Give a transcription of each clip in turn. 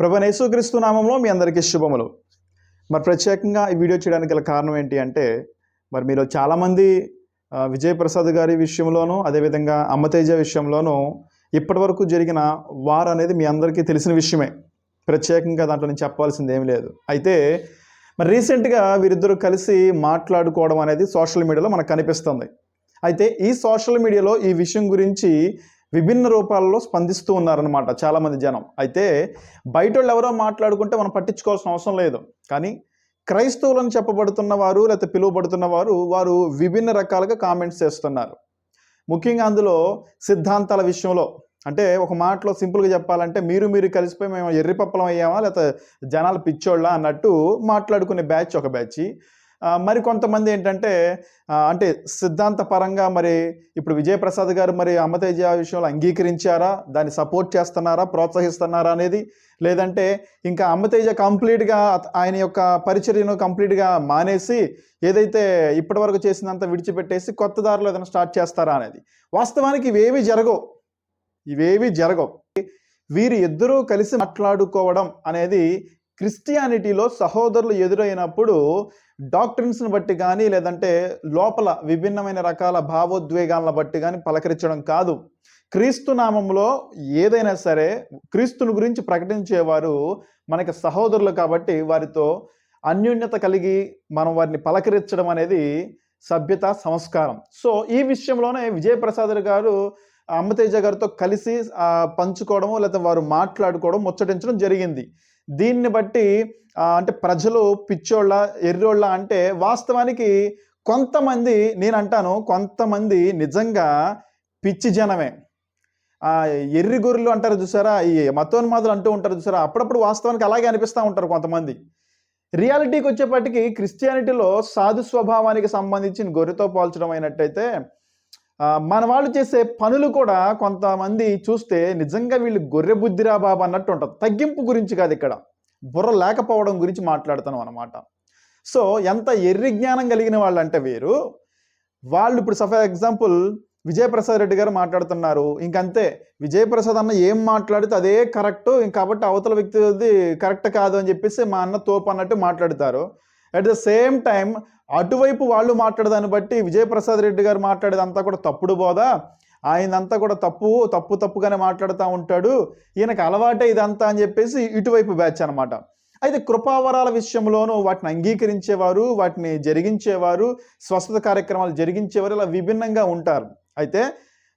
ప్రభనేసుక్రీస్తు నామంలో మీ అందరికీ శుభములు. మరి ప్రత్యేకంగా ఈ వీడియో చేయడానికి గల కారణం ఏంటి అంటే మరి మీరు చాలామంది విజయప్రసాద్ గారి విషయంలోనూ అదేవిధంగా అమ్మతేజ విషయంలోనూ ఇప్పటివరకు జరిగిన వార్ అనేది మీ అందరికీ తెలిసిన విషయమే. ప్రత్యేకంగా దాంట్లో నేను చెప్పాల్సింది ఏమి లేదు. అయితే మరి రీసెంట్గా వీరిద్దరూ కలిసి మాట్లాడుకోవడం అనేది సోషల్ మీడియాలో మనకు కనిపిస్తుంది. అయితే ఈ సోషల్ మీడియాలో ఈ విషయం గురించి విభిన్న రూపాలలో స్పందిస్తూ ఉన్నారనమాట చాలామంది జనం. అయితే బయట వాళ్ళు ఎవరో మాట్లాడుకుంటే మనం పట్టించుకోవాల్సిన అవసరం లేదు. కానీ క్రైస్తవులను చెప్పబడుతున్న వారు లేకపోతే పిలువబడుతున్న వారు వారు విభిన్న రకాలుగా కామెంట్స్ చేస్తున్నారు. ముఖ్యంగా అందులో సిద్ధాంతాల విషయంలో. అంటే ఒక మాటలో సింపుల్గా చెప్పాలంటే మీరు మీరు కలిసిపోయి మేము ఎర్రిపప్పలం అయ్యామా? లేకపోతే జనాలు పిచ్చోళ్ళ? అన్నట్టు మాట్లాడుకునే బ్యాచ్ ఒక బ్యాచ్. మరి కొంతమంది ఏంటంటే అంటే సిద్ధాంత పరంగా మరి ఇప్పుడు విజయప్రసాద్ గారు మరి అమ్మతేజ విషయంలో అంగీకరించారా? దాన్ని సపోర్ట్ చేస్తున్నారా? ప్రోత్సహిస్తున్నారా అనేది? లేదంటే ఇంకా అమ్మతేజ కంప్లీట్గా ఆయన యొక్క పరిచర్యను కంప్లీట్గా మానేసి ఏదైతే ఇప్పటివరకు చేసినంత విడిచిపెట్టేసి కొత్త దారిలో ఏదైనా స్టార్ట్ చేస్తారా అనేది. వాస్తవానికి ఇవేవి జరగవు. ఇవేవి జరగవు. వీరి ఇద్దరూ కలిసి మాట్లాడుకోవడం అనేది క్రిస్టియానిటీలో సహోదరులు ఎదురైనప్పుడు డాక్టర్స్ని బట్టి కానీ లేదంటే లోపల విభిన్నమైన రకాల భావోద్వేగాలను బట్టి కానీ పలకరించడం కాదు. క్రీస్తు నామంలో ఏదైనా సరే క్రీస్తుని గురించి ప్రకటించేవారు మనకి సహోదరులు కాబట్టి వారితో అన్యోన్యత కలిగి మనం వారిని పలకరించడం అనేది సభ్యత సంస్కారం. సో ఈ విషయంలోనే విజయప్రసాద్ గారు అమ్మతేజ గారితో కలిసి పంచుకోవడము లేకపోతే వారు మాట్లాడుకోవడం ముచ్చటించడం జరిగింది. దీన్ని బట్టి అంటే ప్రజలు పిచ్చోళ్ళ ఎర్రోళ్ళ అంటే వాస్తవానికి కొంతమంది నేను అంటాను కొంతమంది నిజంగా పిచ్చి జనమే. ఎర్రి గొర్రెలు అంటారు చూసారా? ఈ మతోన్మాదులు అంటూ ఉంటారు చూసారా? అప్పుడప్పుడు వాస్తవానికి అలాగే అనిపిస్తూ ఉంటారు కొంతమంది. రియాలిటీకి వచ్చేప్పటికి క్రిస్టియానిటీలో సాధు స్వభావానికి సంబంధించిన గొర్రెతో పోల్చడం అయినట్టయితే మన వాళ్ళు చేసే పనులు కూడా కొంతమంది చూస్తే నిజంగా వీళ్ళు గొర్రె బుద్ధిరా బాబు అన్నట్టు ఉంటుంది. తగ్గింపు గురించి కాదు ఇక్కడ. బుర్ర లేకపోవడం గురించి మాట్లాడుతున్నాం అనమాట సో ఎంత ఎర్రి జ్ఞానం కలిగిన వాళ్ళు అంటే వీరు. వాళ్ళు ఇప్పుడు సఫర్ ఎగ్జాంపుల్ విజయప్రసాద్ రెడ్డి గారు మాట్లాడుతున్నారు. ఇంకంతే. విజయప్రసాద్ అన్న ఏం మాట్లాడితే అదే కరెక్ట్. కాబట్టి అవతల వ్యక్తి కరెక్ట్ కాదు అని చెప్పేసి మా అన్న తోపు అన్నట్టు మాట్లాడతారు. అట్ ద సేమ్ టైం అటువైపు వాళ్ళు మాట్లాడదాన్ని బట్టి విజయప్రసాద్ రెడ్డి గారు మాట్లాడేదంతా కూడా తప్పుడు బోధ. ఆయనంతా కూడా తప్పు తప్పు తప్పుగానే మాట్లాడుతూ ఉంటాడు. ఈయనకు అలవాటే ఇదంతా అని చెప్పేసి ఇటువైపు బ్యాచ్ అనమాట అయితే కృపావరాల విషయంలోనూ వాటిని అంగీకరించేవారు వాటిని జరిగించేవారు స్వస్థత కార్యక్రమాలు జరిగించేవారు ఇలా విభిన్నంగా ఉంటారు. అయితే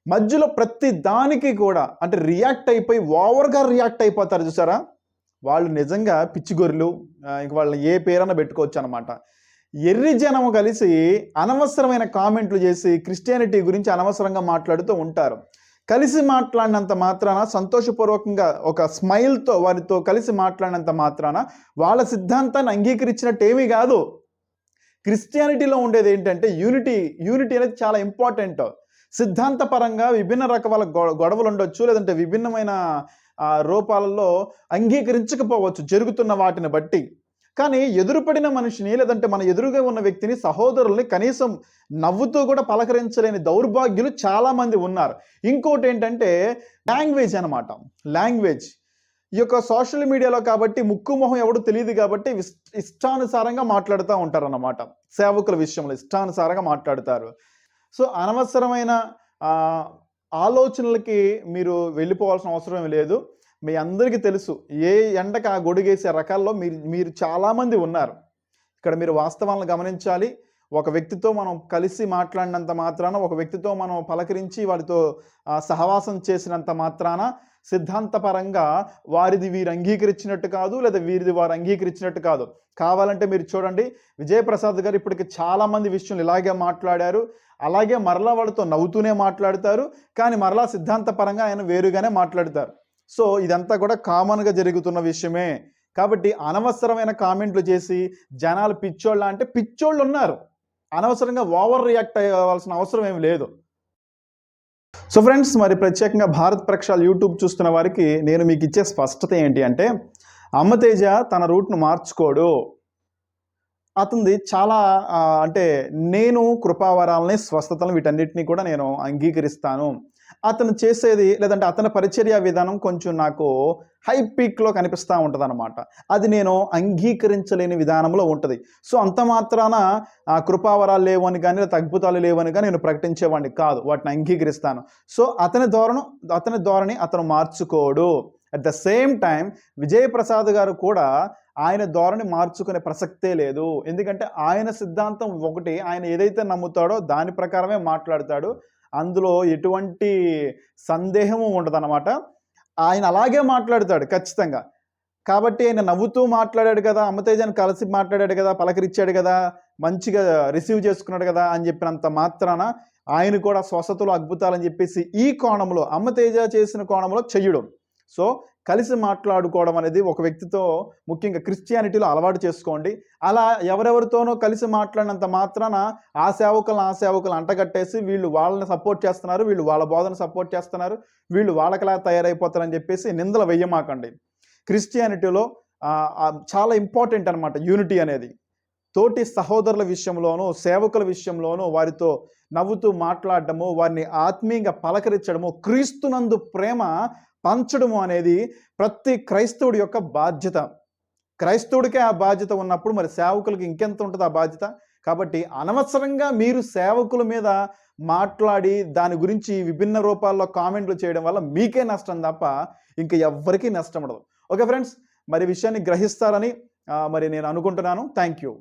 మధ్యలో ప్రతి దానికి కూడా అంటే రియాక్ట్ అయిపోయి ఓవర్గా రియాక్ట్ అయిపోతారు చూసారా? వాళ్ళు నిజంగా పిచ్చిగొర్రెలు ఇంక వాళ్ళని ఏ పేరన్నా పెట్టుకోవచ్చు అనమాట ఎర్రి జనము కలిసి అనవసరమైన కామెంట్లు చేసి క్రిస్టియానిటీ గురించి అనవసరంగా మాట్లాడుతూ ఉంటారు. కలిసి మాట్లాడినంత మాత్రాన సంతోషపూర్వకంగా ఒక స్మైల్తో వారితో కలిసి మాట్లాడినంత మాత్రాన వాళ్ళ సిద్ధాంతాన్ని అంగీకరించినట్టు ఏమీ కాదు. క్రిస్టియానిటీలో ఉండేది ఏంటంటే యూనిటీ యూనిటీ అనేది చాలా ఇంపార్టెంట్. సిద్ధాంతపరంగా విభిన్న రకాల గొడవలు ఉండొచ్చు లేదంటే విభిన్నమైన రూపాలలో అంగీకరించకపోవచ్చు జరుగుతున్న వాటిని బట్టి. కానీ ఎదురుపడిన మనిషిని లేదంటే మన ఎదురుగా ఉన్న వ్యక్తిని సహోదరుల్ని కనీసం నవ్వుతూ కూడా పలకరించలేని దౌర్భాగ్యులు చాలామంది ఉన్నారు. ఇంకోటి ఏంటంటే లాంగ్వేజ్ అనమాట లాంగ్వేజ్. ఈ యొక్క సోషల్ మీడియాలో కాబట్టి ముక్కు మొహం ఎవడు తెలియదు కాబట్టి ఇష్టానుసారంగా మాట్లాడుతూ ఉంటారు అన్నమాట సేవకుల విషయంలో ఇష్టానుసారంగా మాట్లాడతారు. సో అనవసరమైన ఆలోచనలకి మీరు వెళ్ళిపోవాల్సిన అవసరం లేదు. మీ అందరికీ తెలుసు ఏ ఎండకు ఆ గొడుగేసే రకాల్లో మీరు మీరు చాలామంది ఉన్నారు. ఇక్కడ మీరు వాస్తవాలను గమనించాలి. ఒక వ్యక్తితో మనం కలిసి మాట్లాడినంత మాత్రాన ఒక వ్యక్తితో మనం పలకరించి వారితో సహవాసం చేసినంత మాత్రాన సిద్ధాంతపరంగా వారిది వీరు అంగీకరించినట్టు కాదు లేదా వీరిది వారు అంగీకరించినట్టు కాదు. కావాలంటే మీరు చూడండి విజయప్రసాద్ గారు ఇప్పటికి చాలామంది విషయాలు ఇలాగే మాట్లాడారు. అలాగే మరలా వాళ్ళతో నవ్వుతూనే మాట్లాడతారు. కానీ మరలా సిద్ధాంతపరంగా ఆయన వేరుగానే మాట్లాడతారు. సో ఇదంతా కూడా కామన్గా జరుగుతున్న విషయమే. కాబట్టి అనవసరమైన కామెంట్లు చేసి జనాలు పిచ్చోళ్ళ అంటే పిచ్చోళ్ళు ఉన్నారు. అనవసరంగా ఓవర్ రియాక్ట్ అవ్వాల్సిన అవసరం ఏమి లేదు. సో ఫ్రెండ్స్ మరి ప్రత్యేకంగా భారత్ ప్రక్షాళ్ యూట్యూబ్ చూస్తున్న వారికి నేను మీకు ఇచ్చే స్పష్టత ఏంటి అంటే అమ్మతేజ తన రూట్ను మార్చుకోడు. అతనిది చాలా అంటే నేను కృపావరాలని స్వస్థతలను వీటన్నిటిని కూడా నేను అంగీకరిస్తాను. అతను చేసేది లేదంటే అతని పరిచర్య విధానం కొంచెం నాకు హై పీక్లో కనిపిస్తూ ఉంటుంది అనమాట అది నేను అంగీకరించలేని విధానంలో ఉంటుంది. సో అంత మాత్రాన ఆ కృపావరాలు లేవని కానీ లేదా అద్భుతాలు లేవని కానీ నేను ప్రకటించేవాడిని కాదు. వాటిని అంగీకరిస్తాను. సో అతని ధోరణం అతని ధోరణి అతను మార్చుకోడు. At the same time Vijayaprasad గారు కూడా ఆయన ధోరణి మార్చుకునే ప్రసక్తే లేదు. ఎందుకంటే ఆయన సిద్ధాంతం ఒకటి ఆయన ఏదైతే నమ్ముతాడో దాని ప్రకారమే మాట్లాడతాడు. అందులో ఎటువంటి సందేహము ఉండదన్నమాట. ఆయన అలాగే మాట్లాడతాడు ఖచ్చితంగా. కాబట్టి ఆయన నవ్వుతూ మాట్లాడాడు కదా అమ్మతేజాన్ని కలిసి మాట్లాడాడు కదా పలకరించాడు కదా మంచిగా రిసీవ్ చేసుకున్నాడు కదా అని చెప్పినంత మాత్రాన ఆయన కూడా స్వస్థతలు అద్భుతాలని చెప్పేసి ఈ కోణంలో అమ్మతేజ చేసిన కోణంలో చెయ్యడం. సో కలిసి మాట్లాడుకోవడం అనేది ఒక వ్యక్తితో ముఖ్యంగా క్రిస్టియానిటీలో అలవాటు చేసుకోండి. అలా ఎవరెవరితోనో కలిసి మాట్లాడినంత మాత్రాన ఆ సేవకులను ఆ సేవకులు అంటగట్టేసి వీళ్ళు వాళ్ళని సపోర్ట్ చేస్తున్నారు వీళ్ళు వాళ్ళ బోధన సపోర్ట్ చేస్తున్నారు వీళ్ళు వాళ్ళకలా తయారైపోతారని చెప్పేసి నిందలు వెయ్యమాకండి క్రిస్టియానిటీలో చాలా ఇంపార్టెంట్ అనమాట యూనిటీ అనేది. తోటి సహోదరుల విషయంలోనూ సేవకుల విషయంలోనూ వారితో నవ్వుతూ మాట్లాడడము వారిని ఆత్మీయంగా పలకరించడము క్రీస్తునందు ప్రేమ పంచడము అనేది ప్రతి క్రైస్తవుడి యొక్క బాధ్యత. క్రైస్తవుడికే ఆ బాధ్యత ఉన్నప్పుడు మరి సేవకులకి ఇంకెంత ఉంటుంది ఆ బాధ్యత? కాబట్టి అనవసరంగా మీరు సేవకుల మీద మాట్లాడి దాని గురించి విభిన్న రూపాల్లో కామెంట్లు చేయడం వల్ల మీకే నష్టం తప్ప ఇంకా ఎవ్వరికీ నష్టం ఉండదు. ఓకే ఫ్రెండ్స్ మరి విషయాన్ని గ్రహిస్తారని మరి నేను అనుకుంటున్నాను. Thank you.